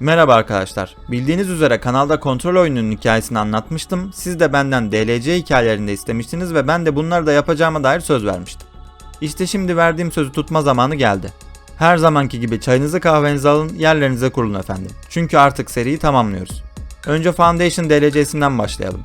Merhaba arkadaşlar. Bildiğiniz üzere kanalda kontrol oyununun hikayesini anlatmıştım. Siz de benden DLC hikayelerinde istemiştiniz ve ben de bunları da yapacağıma dair söz vermiştim. İşte şimdi verdiğim sözü tutma zamanı geldi. Her zamanki gibi çayınızı kahvenizi alın, yerlerinize kurulun efendim. Çünkü artık seriyi tamamlıyoruz. Önce Foundation DLC'sinden başlayalım.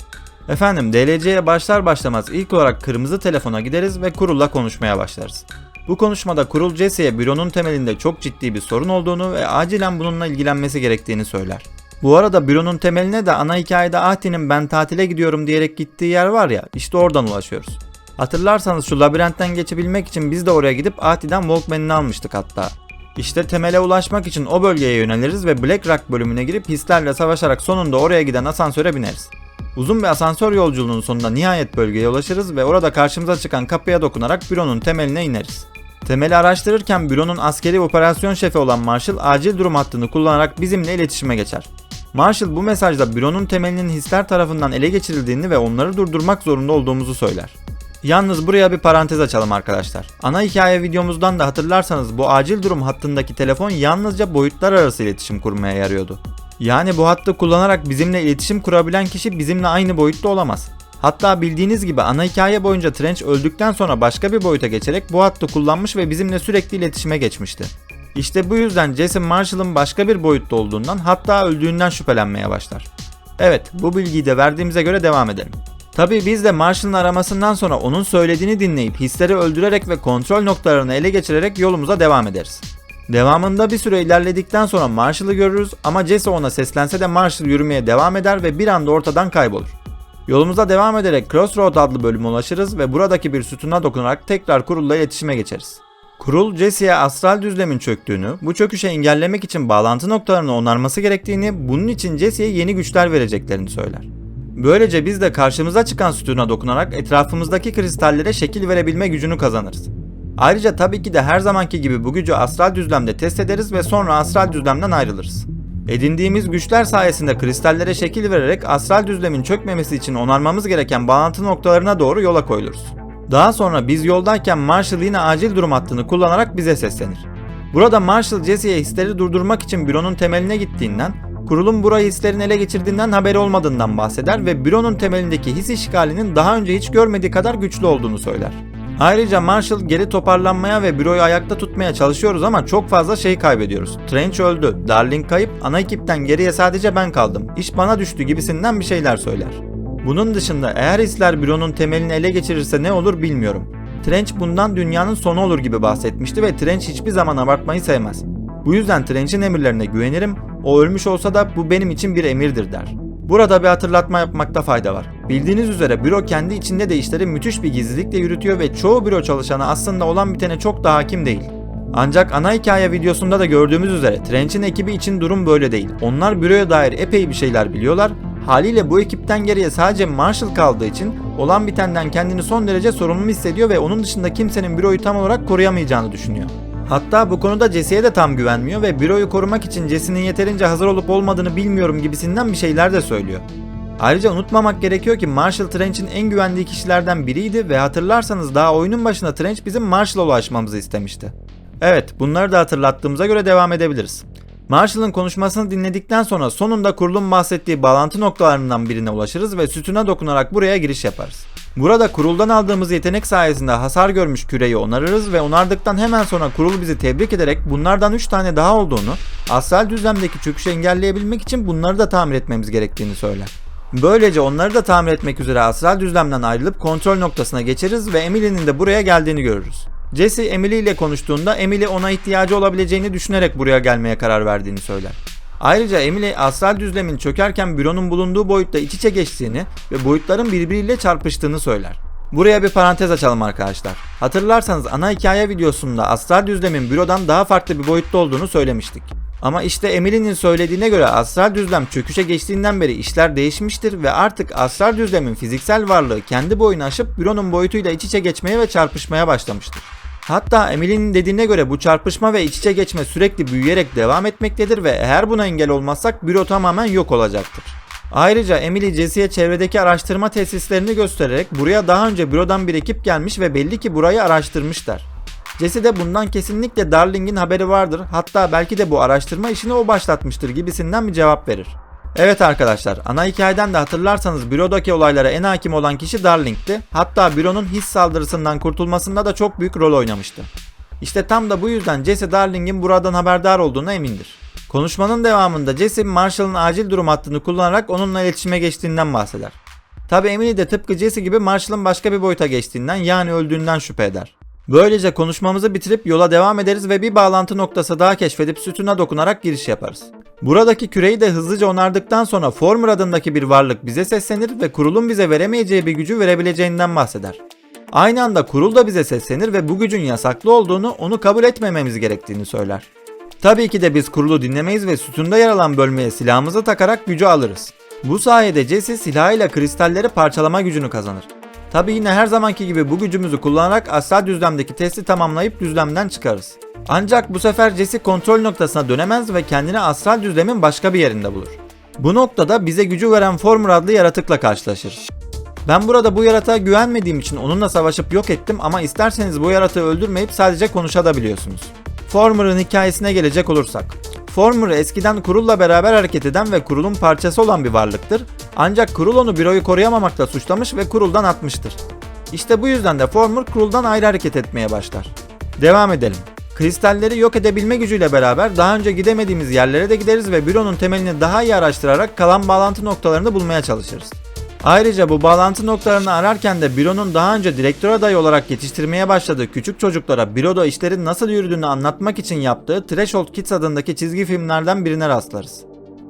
Efendim DLC'ye başlar başlamaz ilk olarak kırmızı telefona gideriz ve Kurul'la konuşmaya başlarız. Bu konuşmada Kurul Jesse'ye büronun temelinde çok ciddi bir sorun olduğunu ve acilen bununla ilgilenmesi gerektiğini söyler. Bu arada büronun temeline de ana hikayede Ahti'nin ben tatile gidiyorum diyerek gittiği yer var ya işte oradan ulaşıyoruz. Hatırlarsanız şu labirentten geçebilmek için biz de oraya gidip Ahti'den Walkman'ini almıştık hatta. İşte temele ulaşmak için o bölgeye yöneliriz ve Black Rock bölümüne girip hislerle savaşarak sonunda oraya giden asansöre bineriz. Uzun bir asansör yolculuğunun sonunda nihayet bölgeye ulaşırız ve orada karşımıza çıkan kapıya dokunarak büronun temeline ineriz. Temeli araştırırken büronun askeri operasyon şefi olan Marshall acil durum hattını kullanarak bizimle iletişime geçer. Marshall bu mesajda büronun temelinin hisler tarafından ele geçirildiğini ve onları durdurmak zorunda olduğumuzu söyler. Yalnız buraya bir parantez açalım arkadaşlar. Ana hikaye videomuzdan da hatırlarsanız bu acil durum hattındaki telefon yalnızca boyutlar arası iletişim kurmaya yarıyordu. Yani bu hattı kullanarak bizimle iletişim kurabilen kişi bizimle aynı boyutta olamaz. Hatta bildiğiniz gibi ana hikaye boyunca Trench öldükten sonra başka bir boyuta geçerek bu hattı kullanmış ve bizimle sürekli iletişime geçmişti. İşte bu yüzden Jason Marshall'ın başka bir boyutta olduğundan hatta öldüğünden şüphelenmeye başlar. Evet bu bilgiyi de verdiğimize göre devam edelim. Tabi biz de Marshall'ın aramasından sonra onun söylediğini dinleyip hisleri öldürerek ve kontrol noktalarını ele geçirerek yolumuza devam ederiz. Devamında bir süre ilerledikten sonra Marshall'ı görürüz ama Jesse ona seslense de Marshall yürümeye devam eder ve bir anda ortadan kaybolur. Yolumuza devam ederek Crossroad adlı bölüme ulaşırız ve buradaki bir sütuna dokunarak tekrar Kurul'la iletişime geçeriz. Kurul, Jesse'ye astral düzlemin çöktüğünü, bu çöküşe engellemek için bağlantı noktalarını onarması gerektiğini, bunun için Jesse'ye yeni güçler vereceklerini söyler. Böylece biz de karşımıza çıkan sütuna dokunarak etrafımızdaki kristallere şekil verebilme gücünü kazanırız. Ayrıca tabii ki de her zamanki gibi bu gücü astral düzlemde test ederiz ve sonra astral düzlemden ayrılırız. Edindiğimiz güçler sayesinde kristallere şekil vererek astral düzlemin çökmemesi için onarmamız gereken bağlantı noktalarına doğru yola koyuluruz. Daha sonra biz yoldayken Marshall yine acil durum hattını kullanarak bize seslenir. Burada Marshall Jesse'ye hisleri durdurmak için büronun temeline gittiğinden, kurulun burayı hislerin ele geçirdiğinden haberi olmadığından bahseder ve büronun temelindeki his işgalinin daha önce hiç görmediği kadar güçlü olduğunu söyler. Ayrıca Marshall geri toparlanmaya ve büroyu ayakta tutmaya çalışıyoruz ama çok fazla şey kaybediyoruz. Trench öldü, Darling kayıp, ana ekipten geriye sadece ben kaldım. İş bana düştü gibisinden bir şeyler söyler. Bunun dışında eğer hisler büronun temelini ele geçirirse ne olur bilmiyorum. Trench bundan dünyanın sonu olur gibi bahsetmişti ve Trench hiçbir zaman abartmayı sevmez. Bu yüzden Trench'in emirlerine güvenirim, o ölmüş olsa da bu benim için bir emirdir der. Burada bir hatırlatma yapmakta fayda var. Bildiğiniz üzere büro kendi içinde de işleri müthiş bir gizlilikle yürütüyor ve çoğu büro çalışanı aslında olan bitene çok da hakim değil. Ancak ana hikaye videosunda da gördüğümüz üzere Trench'in ekibi için durum böyle değil. Onlar büroya dair epey bir şeyler biliyorlar. Haliyle bu ekipten geriye sadece Marshall kaldığı için olan bitenden kendini son derece sorumlu hissediyor ve onun dışında kimsenin büroyu tam olarak koruyamayacağını düşünüyor. Hatta bu konuda Jesse'ye de tam güvenmiyor ve büroyu korumak için Jesse'nin yeterince hazır olup olmadığını bilmiyorum gibisinden bir şeyler de söylüyor. Ayrıca unutmamak gerekiyor ki Marshall Trench'in en güvendiği kişilerden biriydi ve hatırlarsanız daha oyunun başında Trench bizim Marshall'a ulaşmamızı istemişti. Evet, bunları da hatırlattığımıza göre devam edebiliriz. Marshall'ın konuşmasını dinledikten sonra sonunda kurulun bahsettiği bağlantı noktalarından birine ulaşırız ve sütuna dokunarak buraya giriş yaparız. Burada kuruldan aldığımız yetenek sayesinde hasar görmüş küreyi onarırız ve onardıktan hemen sonra kurul bizi tebrik ederek bunlardan 3 tane daha olduğunu, astral düzlemdeki çöküşü engelleyebilmek için bunları da tamir etmemiz gerektiğini söyler. Böylece onları da tamir etmek üzere astral düzlemden ayrılıp kontrol noktasına geçeriz ve Emily'nin de buraya geldiğini görürüz. Jesse Emily ile konuştuğunda Emily ona ihtiyacı olabileceğini düşünerek buraya gelmeye karar verdiğini söyler. Ayrıca Emily astral düzlemin çökerken büronun bulunduğu boyutta iç içe geçtiğini ve boyutların birbiriyle çarpıştığını söyler. Buraya bir parantez açalım arkadaşlar. Hatırlarsanız ana hikaye videosunda astral düzlemin bürodan daha farklı bir boyutta olduğunu söylemiştik. Ama işte Emily'nin söylediğine göre astral düzlem çöküşe geçtiğinden beri işler değişmiştir ve artık astral düzlemin fiziksel varlığı kendi boyunu aşıp büronun boyutuyla iç içe geçmeye ve çarpışmaya başlamıştır. Hatta Emily'nin dediğine göre bu çarpışma ve iç içe geçme sürekli büyüyerek devam etmektedir ve eğer buna engel olmazsak büro tamamen yok olacaktır. Ayrıca Emily Jesse'ye çevredeki araştırma tesislerini göstererek buraya daha önce bürodan bir ekip gelmiş ve belli ki burayı araştırmışlar. Jesse de bundan kesinlikle Darling'in haberi vardır. Hatta belki de bu araştırma işini o başlatmıştır gibisinden bir cevap verir. Evet arkadaşlar, ana hikayeden de hatırlarsanız bürodaki olaylara en hakim olan kişi Darling'ti. Hatta büronun his saldırısından kurtulmasında da çok büyük rol oynamıştı. İşte tam da bu yüzden Jesse Darling'in buradan haberdar olduğuna emindir. Konuşmanın devamında Jesse Marshall'ın acil durum hattını kullanarak onunla iletişime geçtiğinden bahseder. Tabi Emily de tıpkı Jesse gibi Marshall'ın başka bir boyuta geçtiğinden yani öldüğünden şüphe eder. Böylece konuşmamızı bitirip yola devam ederiz ve bir bağlantı noktası daha keşfedip sütuna dokunarak giriş yaparız. Buradaki küreyi de hızlıca onardıktan sonra Former adındaki bir varlık bize seslenir ve kurulun bize veremeyeceği bir gücü verebileceğinden bahseder. Aynı anda kurul da bize seslenir ve bu gücün yasaklı olduğunu, onu kabul etmememiz gerektiğini söyler. Tabii ki de biz kurulu dinlemeyiz ve sütunda yer alan bölmeye silahımızı takarak gücü alırız. Bu sayede Jesse silahıyla kristalleri parçalama gücünü kazanır. Tabi yine her zamanki gibi bu gücümüzü kullanarak astral düzlemdeki testi tamamlayıp düzlemden çıkarız. Ancak bu sefer Jesse kontrol noktasına dönemez ve kendini astral düzlemin başka bir yerinde bulur. Bu noktada bize gücü veren Former adlı yaratıkla karşılaşır. Ben burada bu yaratığa güvenmediğim için onunla savaşıp yok ettim ama isterseniz bu yaratığı öldürmeyip sadece konuşabiliyorsunuz. Former'ın hikayesine gelecek olursak. Former eskiden kurulla beraber hareket eden ve kurulun parçası olan bir varlıktır. Ancak kurul onu büroyu koruyamamakla suçlamış ve kuruldan atmıştır. İşte bu yüzden de Former kuruldan ayrı hareket etmeye başlar. Devam edelim. Kristalleri yok edebilme gücüyle beraber daha önce gidemediğimiz yerlere de gideriz ve büronun temelini daha iyi araştırarak kalan bağlantı noktalarını bulmaya çalışırız. Ayrıca bu bağlantı noktalarını ararken de büronun daha önce direktör adayı olarak yetiştirmeye başladığı küçük çocuklara büroda işlerin nasıl yürüdüğünü anlatmak için yaptığı Threshold Kids adındaki çizgi filmlerden birine rastlarız.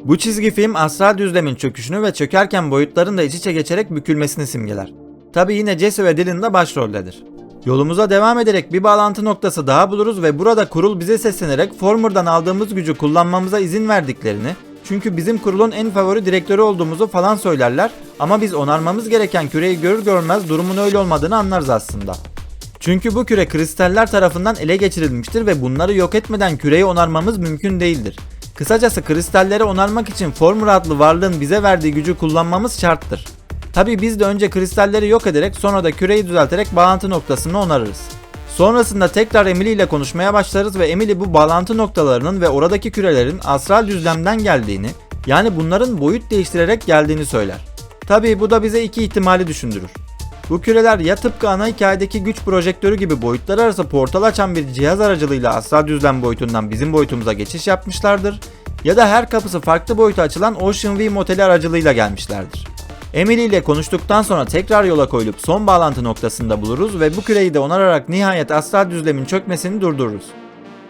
Bu çizgi film astral düzlemin çöküşünü ve çökerken boyutların da iç içe geçerek bükülmesini simgeler. Tabi yine Jesse ve Dylan da başroldedir. Yolumuza devam ederek bir bağlantı noktası daha buluruz ve burada kurul bize seslenerek Former'dan aldığımız gücü kullanmamıza izin verdiklerini, çünkü bizim kurulun en favori direktörü olduğumuzu falan söylerler ama biz onarmamız gereken küreyi görür görmez durumun öyle olmadığını anlarız aslında. Çünkü bu küre kristaller tarafından ele geçirilmiştir ve bunları yok etmeden küreyi onarmamız mümkün değildir. Kısacası kristalleri onarmak için Formula adlı varlığın bize verdiği gücü kullanmamız şarttır. Tabi biz de önce kristalleri yok ederek sonra da küreyi düzelterek bağlantı noktasını onarırız. Sonrasında tekrar Emily ile konuşmaya başlarız ve Emily bu bağlantı noktalarının ve oradaki kürelerin astral düzlemden geldiğini, yani bunların boyut değiştirerek geldiğini söyler. Tabi bu da bize iki ihtimali düşündürür. Bu küreler ya tıpkı ana hikayedeki güç projektörü gibi boyutlar arası portal açan bir cihaz aracılığıyla astral düzlem boyutundan bizim boyutumuza geçiş yapmışlardır ya da her kapısı farklı boyuta açılan Ocean View moteli aracılığıyla gelmişlerdir. Emily ile konuştuktan sonra tekrar yola koyulup son bağlantı noktasında buluruz ve bu küreyi de onararak nihayet astral düzlemin çökmesini durdururuz.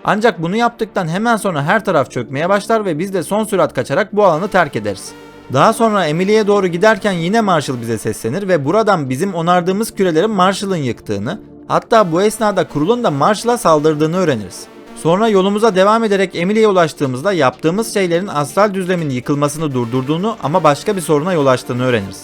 Ancak bunu yaptıktan hemen sonra her taraf çökmeye başlar ve biz de son sürat kaçarak bu alanı terk ederiz. Daha sonra Emily'ye doğru giderken yine Marshall bize seslenir ve buradan bizim onardığımız kürelerin Marshall'ın yıktığını, hatta bu esnada kurulun da Marshall'a saldırdığını öğreniriz. Sonra yolumuza devam ederek Emily'ye ulaştığımızda yaptığımız şeylerin astral düzlemin yıkılmasını durdurduğunu ama başka bir soruna yol açtığını öğreniriz.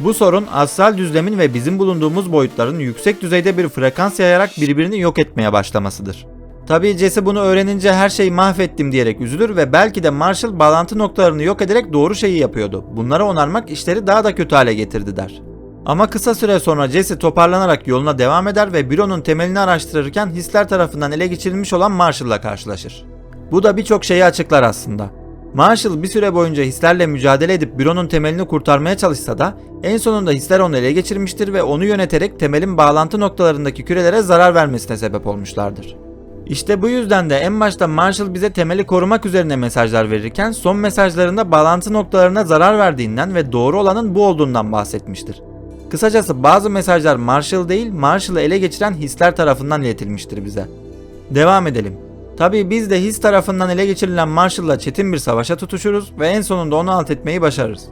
Bu sorun astral düzlemin ve bizim bulunduğumuz boyutların yüksek düzeyde bir frekans yayarak birbirini yok etmeye başlamasıdır. Tabii Jesse bunu öğrenince her şeyi mahvettim diyerek üzülür ve belki de Marshall bağlantı noktalarını yok ederek doğru şeyi yapıyordu. Bunları onarmak işleri daha da kötü hale getirdi der. Ama kısa süre sonra Jesse toparlanarak yoluna devam eder ve büronun temelini araştırırken hisler tarafından ele geçirilmiş olan Marshall'la karşılaşır. Bu da birçok şeyi açıklar aslında. Marshall bir süre boyunca hislerle mücadele edip büronun temelini kurtarmaya çalışsa da en sonunda hisler onu ele geçirmiştir ve onu yöneterek temelin bağlantı noktalarındaki kürelere zarar vermesine sebep olmuşlardır. İşte bu yüzden de en başta Marshall bize temeli korumak üzerine mesajlar verirken son mesajlarında bağlantı noktalarına zarar verdiğinden ve doğru olanın bu olduğundan bahsetmiştir. Kısacası bazı mesajlar Marshall değil, Marshall'ı ele geçiren hisler tarafından iletilmiştir bize. Devam edelim. Tabii biz de his tarafından ele geçirilen Marshall'la çetin bir savaşa tutuşuruz ve en sonunda onu alt etmeyi başarırız.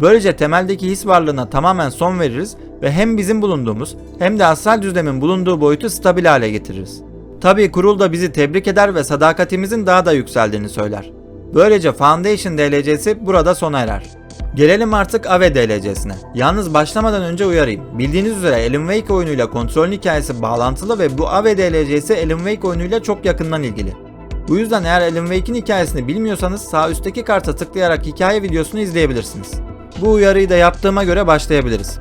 Böylece temeldeki his varlığına tamamen son veririz ve hem bizim bulunduğumuz hem de astral düzlemin bulunduğu boyutu stabil hale getiririz. Tabii kurul da bizi tebrik eder ve sadakatimizin daha da yükseldiğini söyler. Böylece Foundation DLC'si burada sona erer. Gelelim artık AVE DLC'sine. Yalnız başlamadan önce uyarayım. Bildiğiniz üzere Alan Wake oyunuyla kontrolün hikayesi bağlantılı ve bu AVE DLC'si Alan Wake oyunuyla çok yakından ilgili. Bu yüzden eğer Alan Wake'in hikayesini bilmiyorsanız sağ üstteki karta tıklayarak hikaye videosunu izleyebilirsiniz. Bu uyarıyı da yaptığıma göre başlayabiliriz.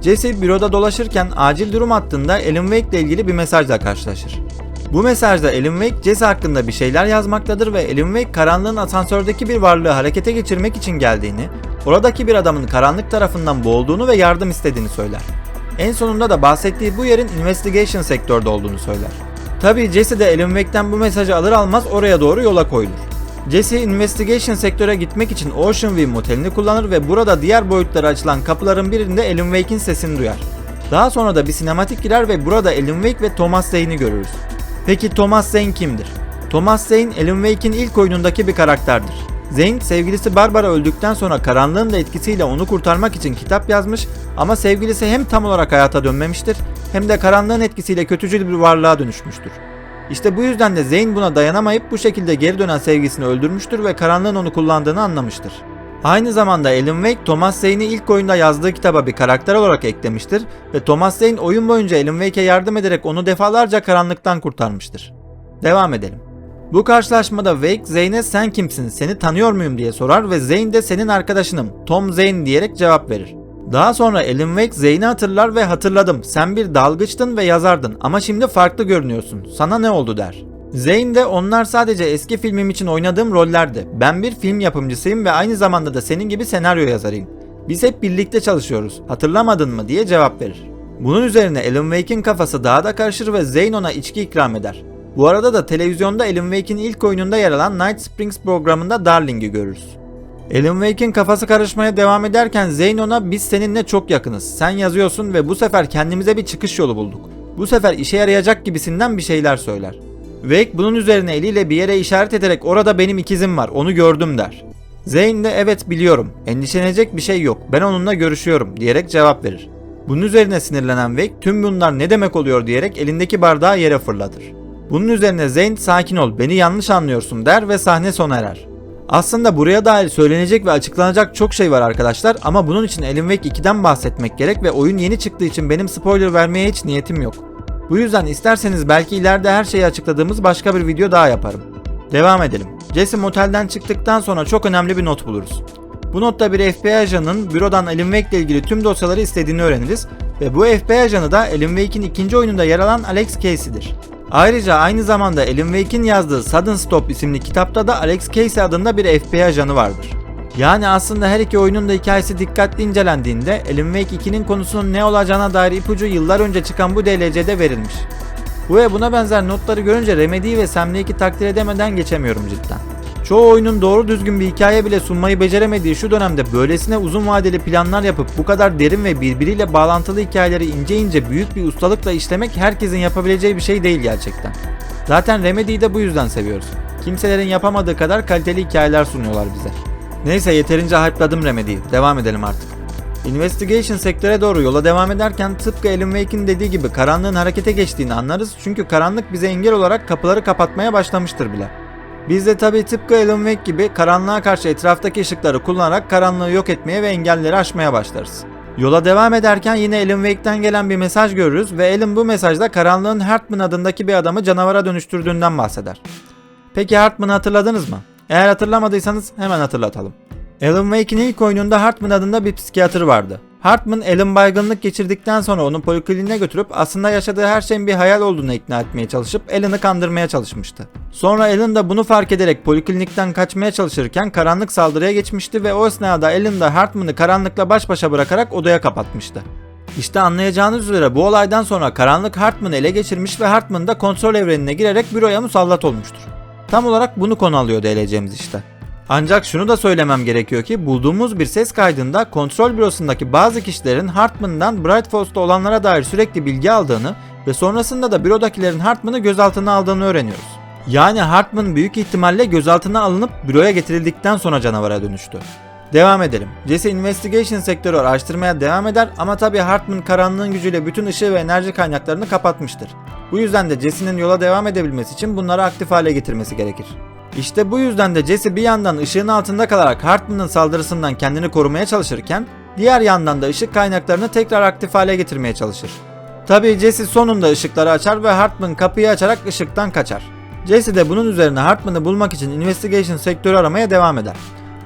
Jesse büroda dolaşırken acil durum hattında Alan Wake ile ilgili bir mesajla karşılaşır. Bu mesajda Alan Wake Jesse hakkında bir şeyler yazmaktadır ve Alan Wake karanlığın asansördeki bir varlığı harekete geçirmek için geldiğini, oradaki bir adamın karanlık tarafından boğulduğunu ve yardım istediğini söyler. En sonunda da bahsettiği bu yerin investigation sektörde olduğunu söyler. Tabii Jesse de Alan Wake'den bu mesajı alır almaz oraya doğru yola koyulur. Jesse investigation sektöre gitmek için Ocean View motelini kullanır ve burada diğer boyutlara açılan kapıların birinde Alan Wake'in sesini duyar. Daha sonra da bir sinematik girer ve burada Alan Wake ve Thomas Zane'i görürüz. Peki Thomas Zane kimdir? Thomas Zane, Alan Wake'in ilk oyunundaki bir karakterdir. Zane, sevgilisi Barbara öldükten sonra karanlığın da etkisiyle onu kurtarmak için kitap yazmış ama sevgilisi hem tam olarak hayata dönmemiştir hem de karanlığın etkisiyle kötücül bir varlığa dönüşmüştür. İşte bu yüzden de Zane buna dayanamayıp bu şekilde geri dönen sevgisini öldürmüştür ve karanlığın onu kullandığını anlamıştır. Aynı zamanda Alan Wake, Thomas Zane'i ilk oyunda yazdığı kitaba bir karakter olarak eklemiştir ve Thomas Zane oyun boyunca Alan Wake'e yardım ederek onu defalarca karanlıktan kurtarmıştır. Devam edelim. Bu karşılaşmada Wake, Zane'e sen kimsin, seni tanıyor muyum diye sorar ve Zane de senin arkadaşınım, Tom Zane diyerek cevap verir. Daha sonra Alan Wake Zane'i hatırlar ve hatırladım, sen bir dalgıçtın ve yazardın ama şimdi farklı görünüyorsun, sana ne oldu der. Zane de onlar sadece eski filmim için oynadığım rollerdi. Ben bir film yapımcısıyım ve aynı zamanda da senin gibi senaryo yazarıyım. Biz hep birlikte çalışıyoruz. Hatırlamadın mı diye cevap verir. Bunun üzerine Alan Wake'in kafası daha da karışır ve Zane ona içki ikram eder. Bu arada da televizyonda Alan Wake'in ilk oyununda yer alan Night Springs programında Darling'i görürüz. Alan Wake'in kafası karışmaya devam ederken Zane ona biz seninle çok yakınız. Sen yazıyorsun ve bu sefer kendimize bir çıkış yolu bulduk. Bu sefer işe yarayacak gibisinden bir şeyler söyler. Wake bunun üzerine eliyle bir yere işaret ederek orada benim ikizim var onu gördüm der. Zane de evet biliyorum endişelenecek bir şey yok ben onunla görüşüyorum diyerek cevap verir. Bunun üzerine sinirlenen Wake tüm bunlar ne demek oluyor diyerek elindeki bardağı yere fırlatır. Bunun üzerine Zane sakin ol beni yanlış anlıyorsun der ve sahne sona erer. Aslında buraya dair söylenecek ve açıklanacak çok şey var arkadaşlar ama bunun için Alan Wake 2'den bahsetmek gerek ve oyun yeni çıktığı için benim spoiler vermeye hiç niyetim yok. Bu yüzden isterseniz belki ileride her şeyi açıkladığımız başka bir video daha yaparım. Devam edelim. Jesse motelden çıktıktan sonra çok önemli bir not buluruz. Bu notta bir FBI ajanının bürodan Alan Wake ile ilgili tüm dosyaları istediğini öğreniriz ve bu FBI ajanı da Alan Wake'in ikinci oyununda yer alan Alex Casey'dir. Ayrıca aynı zamanda Alan Wake'in yazdığı Sudden Stop isimli kitapta da Alex Casey adında bir FBI ajanı vardır. Yani aslında her iki oyunun da hikayesi dikkatli incelendiğinde Alan Wake 2'nin konusunun ne olacağına dair ipucu yıllar önce çıkan bu DLC'de verilmiş. Bu ve buna benzer notları görünce Remedy ve Sam Lake'i takdir edemeden geçemiyorum cidden. Çoğu oyunun doğru düzgün bir hikaye bile sunmayı beceremediği şu dönemde böylesine uzun vadeli planlar yapıp bu kadar derin ve birbiriyle bağlantılı hikayeleri ince ince büyük bir ustalıkla işlemek herkesin yapabileceği bir şey değil gerçekten. Zaten Remedy'yi de bu yüzden seviyoruz. Kimselerin yapamadığı kadar kaliteli hikayeler sunuyorlar bize. Neyse yeterince hype'ladım Remedy'yi. Devam edelim artık. Investigation sektöre doğru yola devam ederken tıpkı Alan Wake'in dediği gibi karanlığın harekete geçtiğini anlarız çünkü karanlık bize engel olarak kapıları kapatmaya başlamıştır bile. Biz de tabi tıpkı Alan Wake gibi karanlığa karşı etraftaki ışıkları kullanarak karanlığı yok etmeye ve engelleri aşmaya başlarız. Yola devam ederken yine Alan Wake'den gelen bir mesaj görürüz ve Alan bu mesajda karanlığın Hartman adındaki bir adamı canavara dönüştürdüğünden bahseder. Peki Hartman'ı hatırladınız mı? Eğer hatırlamadıysanız hemen hatırlatalım. Alan Wake'in ilk oyununda Hartman adında bir psikiyatr vardı. Hartman, Alan baygınlık geçirdikten sonra onu polikliniğe götürüp aslında yaşadığı her şeyin bir hayal olduğunu ikna etmeye çalışıp Alan'ı kandırmaya çalışmıştı. Sonra Alan da bunu fark ederek poliklinikten kaçmaya çalışırken karanlık saldırıya geçmişti ve o esnada Alan da Hartman'ı karanlıkla baş başa bırakarak odaya kapatmıştı. İşte anlayacağınız üzere bu olaydan sonra karanlık Hartman'ı ele geçirmiş ve Hartman da kontrol evrenine girerek büroya musallat olmuştur. Tam olarak bunu konu alıyor DLC'miz işte. Ancak şunu da söylemem gerekiyor ki bulduğumuz bir ses kaydında kontrol bürosundaki bazı kişilerin Hartman'dan Bright olanlara dair sürekli bilgi aldığını ve sonrasında da bürodakilerin Hartman'ı gözaltına aldığını öğreniyoruz. Yani Hartman büyük ihtimalle gözaltına alınıp büroya getirildikten sonra canavara dönüştü. Devam edelim. Jesse Investigation sektörü araştırmaya devam eder ama tabi Hartman karanlığın gücüyle bütün ışığı ve enerji kaynaklarını kapatmıştır. Bu yüzden de Jesse'nin yola devam edebilmesi için bunları aktif hale getirmesi gerekir. İşte bu yüzden de Jesse bir yandan ışığın altında kalarak Hartman'ın saldırısından kendini korumaya çalışırken diğer yandan da ışık kaynaklarını tekrar aktif hale getirmeye çalışır. Tabii Jesse sonunda ışıkları açar ve Hartman kapıyı açarak ışıktan kaçar. Jesse de bunun üzerine Hartman'ı bulmak için investigation sektörü aramaya devam eder.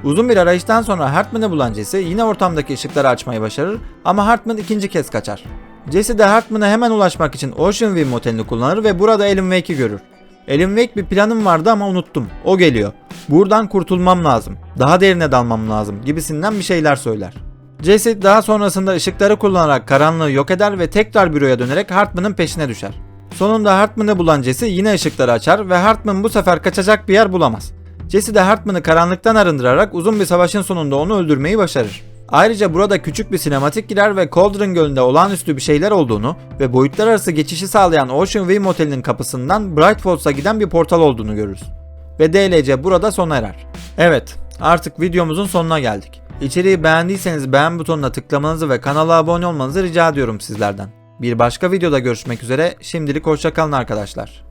Uzun bir arayıştan sonra Hartman'ı bulan Jesse yine ortamdaki ışıkları açmayı başarır ama Hartman ikinci kez kaçar. Jesse de Hartman'a hemen ulaşmak için Ocean View motelini kullanır ve burada Alan Wake'i görür. Wake bir planım vardı ama unuttum. O geliyor. Buradan kurtulmam lazım. Daha derine dalmam lazım gibisinden bir şeyler söyler. Jesse daha sonrasında ışıkları kullanarak karanlığı yok eder ve tekrar büroya dönerek Hartman'ın peşine düşer. Sonunda Hartman'ı bulan Jesse yine ışıkları açar ve Hartman bu sefer kaçacak bir yer bulamaz. Jesse de Hartman'ı karanlıktan arındırarak uzun bir savaşın sonunda onu öldürmeyi başarır. Ayrıca burada küçük bir sinematik girer ve Cauldron Gölü'nde olağanüstü bir şeyler olduğunu ve boyutlar arası geçişi sağlayan Ocean View Motel'in kapısından Bright Falls'a giden bir portal olduğunu görürüz. Ve DLC burada sona erer. Evet, artık videomuzun sonuna geldik. İçeriği beğendiyseniz beğen butonuna tıklamanızı ve kanala abone olmanızı rica ediyorum sizlerden. Bir başka videoda görüşmek üzere, şimdilik hoşçakalın arkadaşlar.